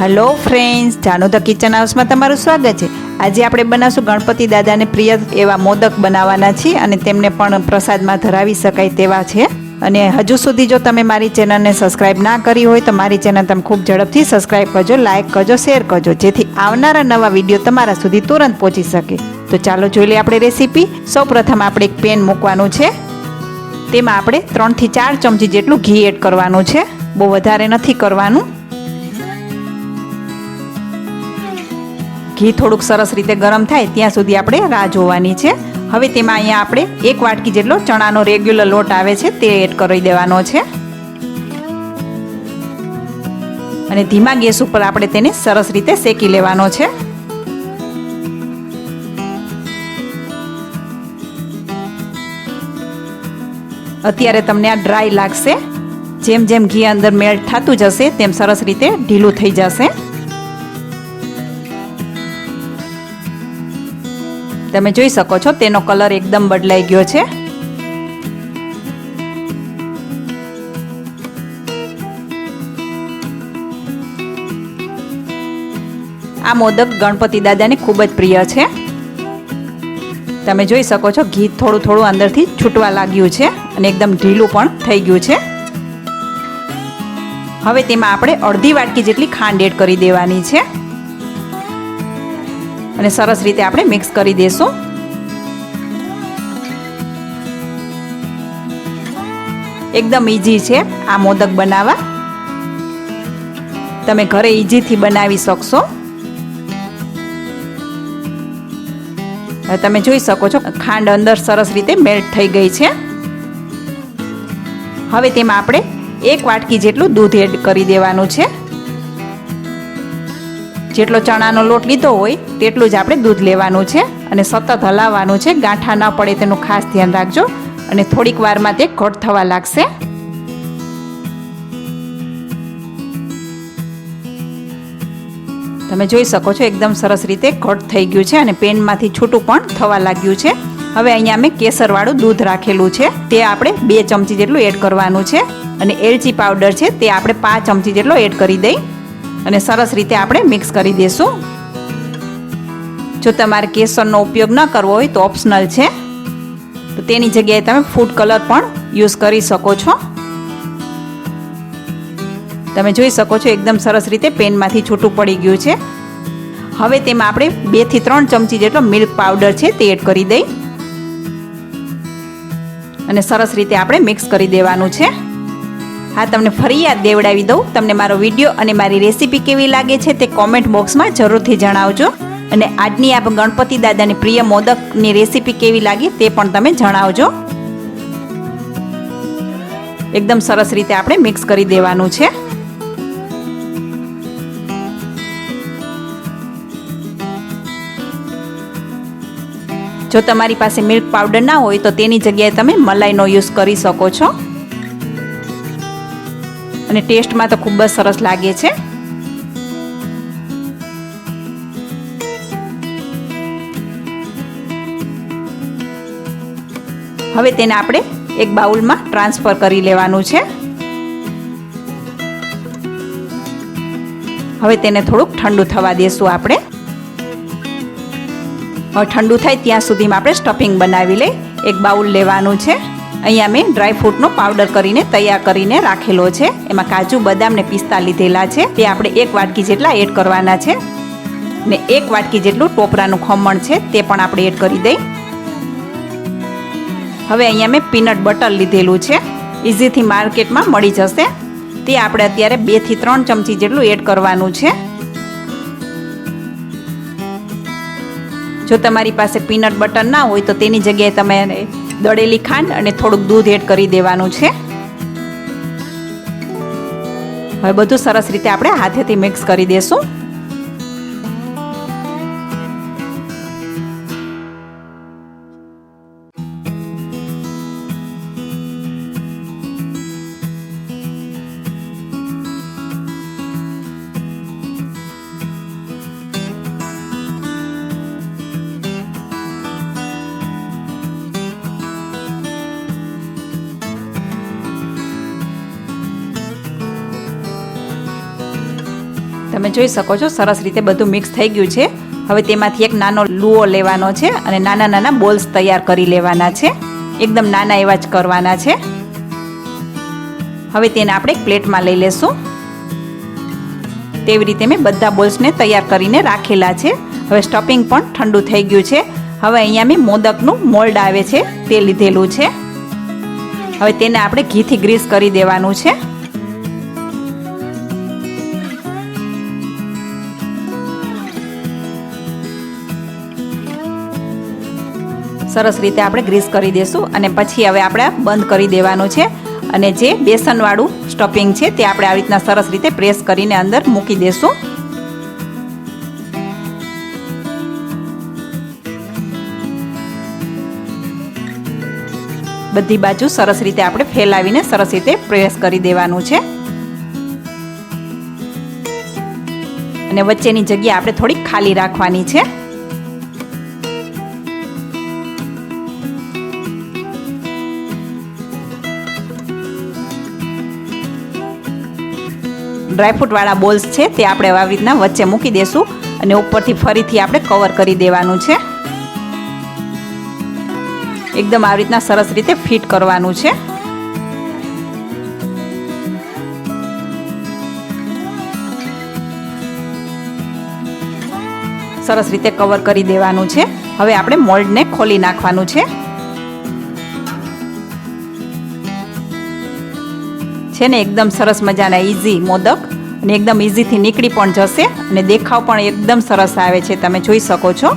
Hello friends જાનો the kitchen હાઉસમાં તમારું સ્વાગત છે. આજે આપણે બનાવશું ગણપતિ દાદાને પ્રિય એવા મોદક બનાવવાના છીએ અને તેમને પણ પ્રસાદમાં ધરાવી શકાય તેવા છે. અને હજુ સુધી જો તમે મારી ચેનલને સબસ્ક્રાઇબ ના કરી હોય તો મારી ચેનલ તમે ખૂબ ઝડપથી સબસ્ક્રાઇબ કરજો લાઇક કરજો શેર કરજો, જેથી આવનારા નવા વીડિયો તમારા સુધી તુરંત પહોંચી શકે. તો ચાલો જોઈ લઈએ આપણે રેસીપી સૌ પ્રથમ આપણે એક પેન મૂકવાનું છે. તેમાં આપણે ત્રણથી ચાર ચમચી જેટલું ઘી એડ કરવાનું છે. બહુ વધારે નથી કરવાનું. ઘી થોડુંક સરસ રીતે ગરમ થાય ત્યાં સુધી આપણે રાહ જોવાની છે. હવે તેમાં અહીંયા આપણે એક વાટકી જેટલો ચણાનો રેગ્યુલર લોટ આવે છે તે એડ કરી દેવાનો છે. અને ધીમા ગેસ ઉપર આપણે તેને સરસ રીતે શેકી લેવાનો છે. અત્યારે તમને આ ડ્રાય લાગશે. જેમ જેમ ઘી અંદર મેલ્ટ થતું જશે, તેમ સરસ રીતે ઢીલું થઈ જશે. તમે જોઈ શકો છો, તેનો કલર એકદમ બદલાઈ ગયો છે. આ મોદક ગણપતિ દાદાને ખૂબ જ પ્રિય છે. તમે જોઈ શકો છો, ઘી થોડું થોડું અંદરથી છૂટવા લાગ્યું છે અને એકદમ ઢીલું પણ થઈ ગયું છે. હવે તેમાં આપણે અડધી વાટકી જેટલી ખાંડ એડ કરી દેવાની છે. અને સરસ રીતે આપણે મિક્સ કરી દેશું. એકદમ ઇઝી છે આ મોદક બનાવવા. તમે ઘરે ઇઝીથી બનાવી શકશો. તમે જોઈ શકો છો, ખાંડ અંદર સરસ રીતે મેલ્ટ થઈ ગઈ છે. હવે તેમાં આપણે એક વાટકી જેટલું દૂધ એડ કરી દેવાનું છે. જેટલો ચણાનો લોટ લીધો હોય તેટલું જ આપણે દૂધ લેવાનું છે અને સતત હલાવવાનું છે. ગાંઠા ન પડે તેનું ખાસ ધ્યાન રાખજો અને થોડીક વારમાં તે ઘટ થવા લાગશે. તમે જોઈ શકો છો એકદમ સરસ રીતે ઘટ થઈ ગયું છે અને પેનમાંથી છૂટું પણ થવા લાગ્યું છે. હવે અહીંયા મેં કેસરવાળું દૂધ રાખેલું છે. તે આપણે બે ચમચી જેટલું એડ કરવાનું છે અને એલચી પાવડર છે તે આપણે પાંચ ચમચી જેટલો એડ કરી દઈ. અને સરસ રીતે આપણે મિક્સ કરી દઈશું. જો તમારે કેસરનો ઉપયોગ ન કરવો હોય તો ઓપ્શનલ છે. તો તેની જગ્યાએ તમે ફૂડ કલર પણ યુઝ કરી શકો છો. તમે જોઈ શકો છો એકદમ સરસ રીતે પેનમાંથી છૂટું પડી ગયું છે. હવે તેમાં આપણે બેથી ત્રણ ચમચી જેટલો મિલ્ક પાવડર છે તે એડ કરી દઈ. અને સરસ રીતે આપણે મિક્સ કરી દેવાનું છે. હા, તમને ફરી યાદ દેવડાવી દઉં. તમને મારો વીડિયો અને મારી રેસીપી કેવી લાગે છે તે કોમેન્ટ બોક્સમાં જરૂરથી જણાવજો. અને આજની આ ગણપતિ દાદાની પ્રિય મોદકની રેસીપી કેવી લાગી તે પણ તમે જણાવજો. એકદમ સરસ રીતે આપણે મિક્સ કરી દેવાનું છે. જો તમારી પાસે મિલ્ક પાવડર ના હોય તો તેની જગ્યાએ તમે મલાઈનો યુઝ કરી શકો છો. અને ટેસ્ટમાં તો ખૂબ જ સરસ લાગે છે. હવે તેને આપણે એક બાઉલમાં ટ્રાન્સફર કરી લેવાનું છે. હવે તેને થોડુંક ઠંડુ થવા દેશું આપણે. હવે ઠંડુ થાય ત્યાં સુધીમાં આપણે સ્ટફિંગ બનાવી લઈ એક બાઉલ લેવાનું છે. અહીંયા મેં ડ્રાય ફ્રૂટનો પાવડર કરીને તૈયાર કરીને રાખેલો છે. એમાં કાજુ, બદામ ને પિસ્તા લીધેલા છે. તે આપણે એક વાટકી જેટલા એડ કરવાના છે. ને એક વાટકી જેટલું ટોપરાનું ખમણ છે, તે પણ આપણે એડ કરી દઈ. હવે અહીંયા મેં પીનટ બટર લીધેલું છે. ઇઝીથી માર્કેટમાં મળી જશે. તે આપણે અત્યારે બેથી ત્રણ ચમચી જેટલું એડ કરવાનું છે. જો તમારી પાસે પીનટ બટર ના હોય તો તેની જગ્યાએ તમે દળેલી ખાંડ અને થોડુંક દૂધ એડ કરી દેવાનું છે. હવે બધું સરસ રીતે આપણે હાથેથી મિક્સ કરી દેશું. તમે જોઈ શકો છો, સરસ રીતે બધું મિક્સ થઈ ગયું છે. હવે તેમાંથી એક નાનો લુઓ લેવાનો છે અને નાના નાના બોલ્સ તૈયાર કરી લેવાના છે. એકદમ નાના એવા જ કરવાના છે. હવે તેને આપણે પ્લેટમાં લઈ લેશું. તેવી રીતે મેં બધા બોલ્સને તૈયાર કરીને રાખેલા છે. હવે સ્ટફિંગ પણ ઠંડુ થઈ ગયું છે. હવે અહીંયા મેં મોદકનું મોલ્ડ આવે છે, તે લીધેલું છે. હવે તેને આપણે ઘીથી ગ્રીસ કરી દેવાનું છે. સરસ રીતે આપણે ગ્રીસ કરી દેશું અને પછી હવે આપણે બંધ કરી દેવાનું છે. અને જે બેસનવાળું સ્ટફિંગ છે તે આપણે આવી રીતના સરસ રીતે પ્રેસ કરીને અંદર મૂકી દેશું. બધી બાજુ સરસ રીતે આપણે ફેલાવીને સરસ રીતે પ્રેસ કરી દેવાનું છે. અને વચ્ચેની જગ્યા આપણે થોડી ખાલી રાખવાની છે. ડ્રાયફ્રૂટવાળા બોલ્સ છે, તે આપણે આવી રીતના વચ્ચે મૂકી દેશું અને ઉપરથી ફરીથી આપણે કવર કરી દેવાનું છે. એકદમ આવી રીતના સરસ રીતે ફિટ કરવાનું છે. સરસ રીતે કવર કરી દેવાનું છે. હવે આપણે મોલ્ડને ખોલી નાખવાનું છે. છે ને એકદમ સરસ મજાના ઇઝી મોદક અને એકદમ ઇઝીથી નીકળી પણ જશે અને દેખાવ પણ એકદમ સરસ આવે છે, તમે જોઈ શકો છો.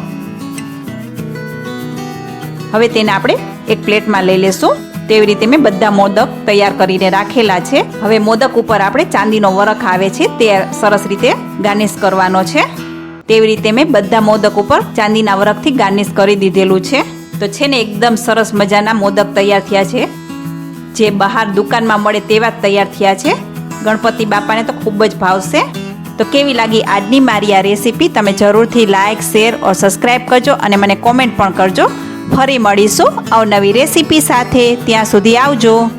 હવે તેને આપણે એક પ્લેટમાં લઈ લેશું. તેવી રીતે મેં બધા મોદક તૈયાર કરીને રાખેલા છે. હવે મોદક ઉપર આપણે ચાંદીનો વરખ આવે છે, તે સરસ રીતે ગાર્નિશ કરવાનો છે. તેવી રીતે મેં બધા મોદક ઉપર ચાંદીના વરખથી ગાર્નિશ કરી દીધેલું છે. તો છે ને એકદમ સરસ મજાના મોદક તૈયાર થયા છે. જે બહાર દુકાનમાં મળે તેવા તૈયાર થયા છે. ગણપતિ બાપાને તો ખૂબ જ ભાવશે. તો કેવી લાગી આજની મારી આ રેસીપી? તમે જરૂરથી લાઇક શેર ઓર સબસ્ક્રાઈબ કરજો અને મને કોમેન્ટ પણ કરજો. ફરી મળીશું અવનવી રેસીપી સાથે. ત્યાં સુધી આવજો.